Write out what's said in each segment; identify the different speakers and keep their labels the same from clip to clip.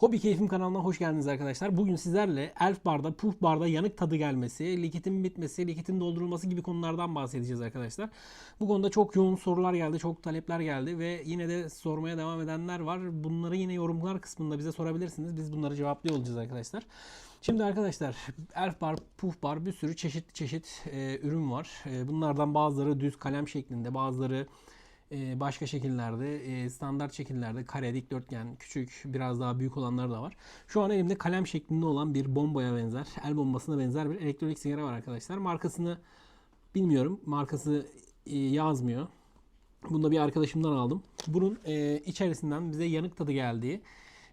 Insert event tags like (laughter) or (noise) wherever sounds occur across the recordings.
Speaker 1: Hobi Keyfim kanalına hoş geldiniz arkadaşlar. Bugün sizlerle Elf Bar'da, Puff Bar'da yanık tadı gelmesi, likitin bitmesi, likitin doldurulması gibi konulardan bahsedeceğiz arkadaşlar. Bu konuda çok yoğun sorular geldi, çok talepler geldi ve yine de sormaya devam edenler var. Bunları yine yorumlar kısmında bize sorabilirsiniz. Biz bunları cevaplıyor olacağız arkadaşlar. Şimdi arkadaşlar Elf Bar, Puff Bar bir sürü çeşit çeşit e, ürün var. E, bunlardan bazıları düz kalem şeklinde, bazıları e, başka şekillerde, e, standart şekillerde, kare, dikdörtgen, küçük, biraz daha büyük olanlar da var. Şu an elimde kalem şeklinde olan bir bombaya benzer, el bombasına benzer bir elektronik sigara var arkadaşlar. Markasını bilmiyorum. Markası e, yazmıyor. Bunu da bir arkadaşımdan aldım. Bunun e, içerisinden bize yanık tadı geldiği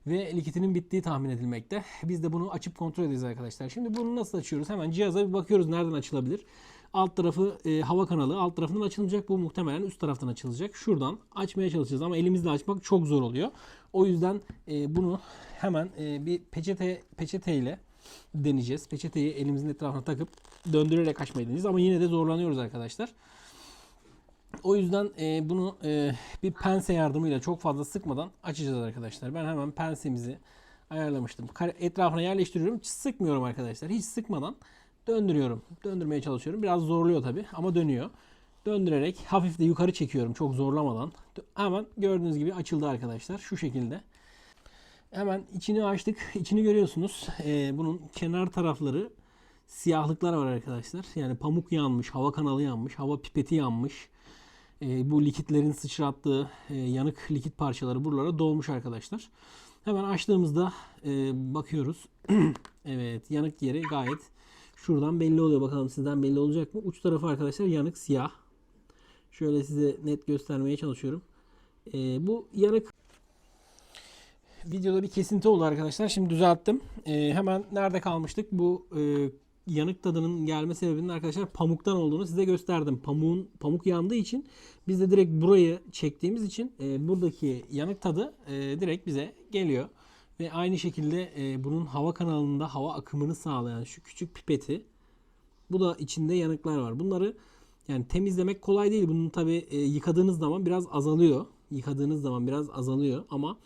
Speaker 1: ve likitinin bittiği tahmin edilmekte. Biz de bunu açıp kontrol edeceğiz arkadaşlar. Şimdi bunu nasıl açıyoruz? Hemen cihaza bir bakıyoruz nereden açılabilir. Alt tarafı e, hava kanalı. Alt tarafından açılacak. Bu muhtemelen üst taraftan açılacak. Şuradan açmaya çalışacağız ama elimizle açmak çok zor oluyor. O yüzden e, bunu hemen e, bir peçete peçeteyle deneyeceğiz. Peçeteyi elimizin etrafına takıp döndürerek açmayı deneyeceğiz ama yine de zorlanıyoruz arkadaşlar. O yüzden e, bunu e, bir pense yardımıyla çok fazla sıkmadan açacağız arkadaşlar. Ben hemen pensemizi ayarlamıştım. Etrafına yerleştiriyorum. Hiç sıkmıyorum arkadaşlar. Hiç sıkmadan döndürüyorum. Döndürmeye çalışıyorum. Biraz zorluyor tabi ama dönüyor. Döndürerek hafif de yukarı çekiyorum çok zorlamadan. Hemen gördüğünüz gibi açıldı arkadaşlar. Şu şekilde. Hemen içini açtık. İçini görüyorsunuz. E, bunun kenar tarafları siyahlıklar var arkadaşlar. Yani pamuk yanmış, hava kanalı yanmış, hava pipeti yanmış. E, bu likitlerin sıçrattığı e, yanık likit parçaları buralara dolmuş arkadaşlar. Hemen açtığımızda e, bakıyoruz. (clears throat) evet yanık yeri gayet şuradan belli oluyor. Bakalım sizden belli olacak mı? Uç tarafı arkadaşlar yanık siyah. Şöyle size net göstermeye çalışıyorum. E, bu yanık videoda bir kesinti oldu arkadaşlar. Şimdi düzelttim. E, hemen nerede kalmıştık? Bu e, yanık tadının gelme sebebinin arkadaşlar pamuktan olduğunu size gösterdim. Pamuğun pamuk yandığı için biz de direkt burayı çektiğimiz için e, buradaki yanık tadı e, direkt bize geliyor. Ve aynı şekilde e, bunun hava kanalında hava akımını sağlayan şu küçük pipeti bu da içinde yanıklar var. Bunları yani temizlemek kolay değil. Bunun tabi yıkadığınız zaman biraz azalıyor. Yıkadığınız zaman biraz azalıyor ama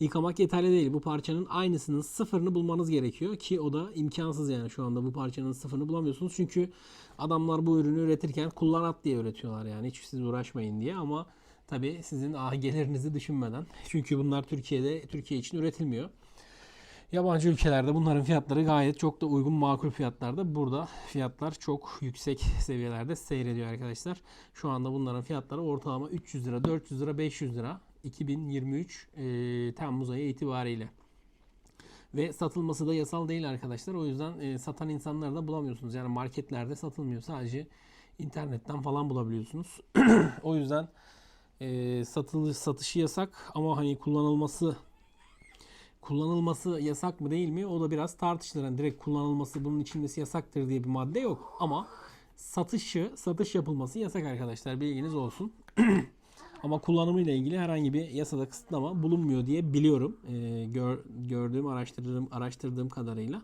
Speaker 1: yıkamak yeterli değil. Bu parçanın aynısının sıfırını bulmanız gerekiyor ki o da imkansız yani şu anda bu parçanın sıfırını bulamıyorsunuz. Çünkü adamlar bu ürünü üretirken kullanat diye üretiyorlar yani hiç siz uğraşmayın diye ama tabi sizin ah gelirinizi düşünmeden (laughs) çünkü bunlar Türkiye'de Türkiye için üretilmiyor. Yabancı ülkelerde bunların fiyatları gayet çok da uygun makul fiyatlarda. Burada fiyatlar çok yüksek seviyelerde seyrediyor arkadaşlar. Şu anda bunların fiyatları ortalama 300 lira, 400 lira, 500 lira 2023 e, Temmuz ayı itibariyle. Ve satılması da yasal değil arkadaşlar. O yüzden e, satan insanları da bulamıyorsunuz. Yani marketlerde satılmıyor. Sadece internetten falan bulabiliyorsunuz. (clears throat) o yüzden e, satılı satışı yasak ama hani kullanılması kullanılması yasak mı değil mi? O da biraz tartışılır. Yani direkt kullanılması bunun içindesi yasaktır diye bir madde yok. Ama satışı, satış yapılması yasak arkadaşlar. Bilginiz olsun. (clears throat) Ama kullanımıyla ilgili herhangi bir yasada kısıtlama bulunmuyor diye biliyorum. Ee, gör, gördüğüm, araştırdığım, araştırdığım kadarıyla.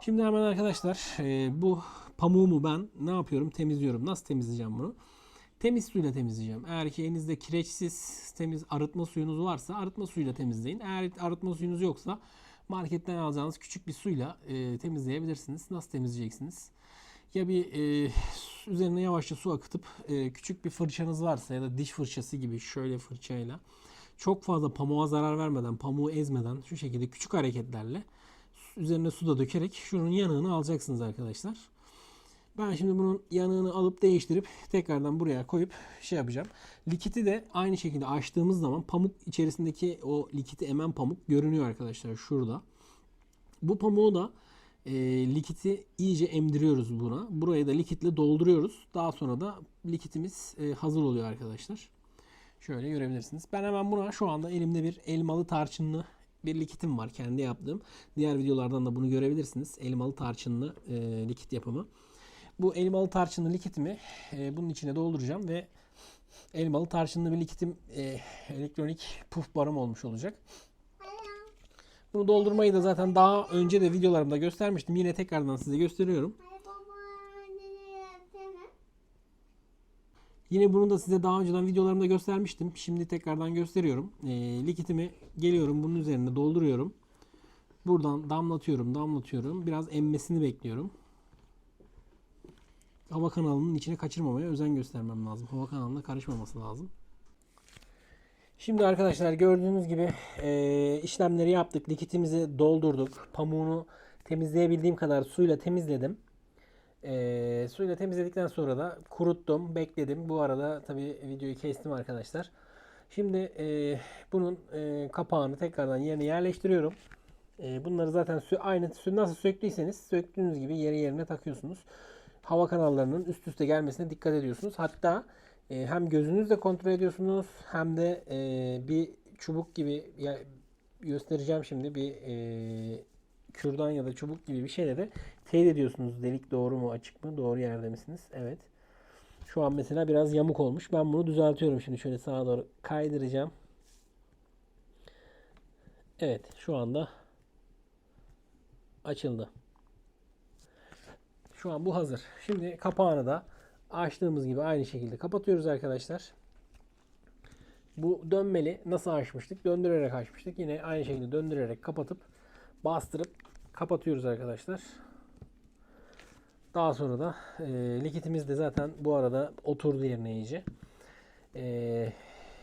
Speaker 1: Şimdi hemen arkadaşlar e, bu pamuğumu ben ne yapıyorum? Temizliyorum. Nasıl temizleyeceğim bunu? Temiz suyla temizleyeceğim. Eğer ki elinizde kireçsiz temiz arıtma suyunuz varsa arıtma suyuyla temizleyin. Eğer arıtma suyunuz yoksa marketten alacağınız küçük bir suyla e, temizleyebilirsiniz. Nasıl temizleyeceksiniz? Ya bir e, üzerine yavaşça su akıtıp e, küçük bir fırçanız varsa ya da diş fırçası gibi şöyle fırçayla çok fazla pamuğa zarar vermeden, pamuğu ezmeden şu şekilde küçük hareketlerle üzerine su da dökerek şunun yanığını alacaksınız arkadaşlar. Ben şimdi bunun yanığını alıp değiştirip tekrardan buraya koyup şey yapacağım. Likiti de aynı şekilde açtığımız zaman pamuk içerisindeki o likiti emen pamuk görünüyor arkadaşlar şurada. Bu pamuğu da e, likiti iyice emdiriyoruz buna. Burayı da likitle dolduruyoruz. Daha sonra da likitimiz e, hazır oluyor arkadaşlar. Şöyle görebilirsiniz. Ben hemen buna şu anda elimde bir elmalı tarçınlı bir likitim var. Kendi yaptığım. Diğer videolardan da bunu görebilirsiniz. Elmalı tarçınlı e, likit yapımı. Bu elmalı tarçınlı likitimi e, bunun içine dolduracağım ve elmalı tarçınlı bir likitim e, elektronik puf barım olmuş olacak. Bunu doldurmayı da zaten daha önce de videolarımda göstermiştim. Yine tekrardan size gösteriyorum. Yine bunu da size daha önceden videolarımda göstermiştim. Şimdi tekrardan gösteriyorum. E, likitimi geliyorum bunun üzerine dolduruyorum. Buradan damlatıyorum, damlatıyorum. Biraz emmesini bekliyorum. Hava kanalının içine kaçırmamaya özen göstermem lazım. Hava kanalına karışmaması lazım. Şimdi arkadaşlar gördüğünüz gibi eee, işlemleri yaptık. Likitimizi doldurduk. Pamuğunu temizleyebildiğim kadar suyla temizledim. Eee, suyla temizledikten sonra da kuruttum, bekledim. Bu arada tabii videoyu kestim arkadaşlar. Şimdi eee, bunun eee, kapağını tekrardan yerine yerleştiriyorum. Eee, bunları zaten sü- aynı sü- nasıl söktüyseniz söktüğünüz gibi yeri yerine takıyorsunuz. Hava kanallarının üst üste gelmesine dikkat ediyorsunuz. Hatta e, hem gözünüzle kontrol ediyorsunuz hem de e, bir çubuk gibi ya, göstereceğim şimdi bir e, kürdan ya da çubuk gibi bir şeyle de teyit ediyorsunuz. Delik doğru mu açık mı doğru yerde misiniz? Evet. Şu an mesela biraz yamuk olmuş. Ben bunu düzeltiyorum şimdi şöyle sağa doğru kaydıracağım. Evet şu anda açıldı. Şu an bu hazır. Şimdi kapağını da açtığımız gibi aynı şekilde kapatıyoruz arkadaşlar. Bu dönmeli nasıl açmıştık? Döndürerek açmıştık. Yine aynı şekilde döndürerek kapatıp bastırıp kapatıyoruz arkadaşlar. Daha sonra da e, likitimiz de zaten bu arada oturdu yerine iyice. E,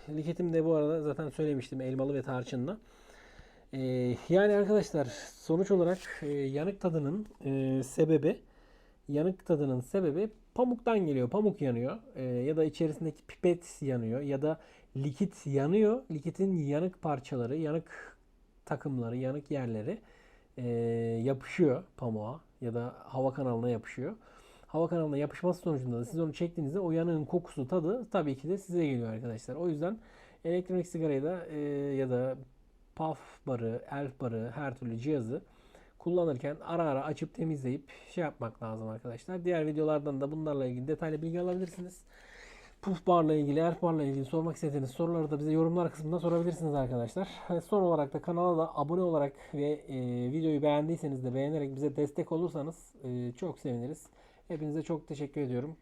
Speaker 1: likitim de bu arada zaten söylemiştim elmalı ve tarçınlı. E, yani arkadaşlar sonuç olarak e, yanık tadının e, sebebi yanık tadının sebebi pamuktan geliyor. Pamuk yanıyor e, ya da içerisindeki pipet yanıyor ya da likit yanıyor. Likitin yanık parçaları, yanık takımları, yanık yerleri e, yapışıyor pamuğa ya da hava kanalına yapışıyor. Hava kanalına yapışması sonucunda da siz onu çektiğinizde o yanığın kokusu, tadı tabii ki de size geliyor arkadaşlar. O yüzden elektronik sigarayı da e, ya da puff barı, elf barı her türlü cihazı kullanırken ara ara açıp temizleyip şey yapmak lazım arkadaşlar. Diğer videolardan da bunlarla ilgili detaylı bilgi alabilirsiniz. Puff barla ilgili, elf barla ilgili sormak istediğiniz soruları da bize yorumlar kısmında sorabilirsiniz arkadaşlar. Son olarak da kanala da abone olarak ve e, videoyu beğendiyseniz de beğenerek bize destek olursanız e, çok seviniriz. Hepinize çok teşekkür ediyorum.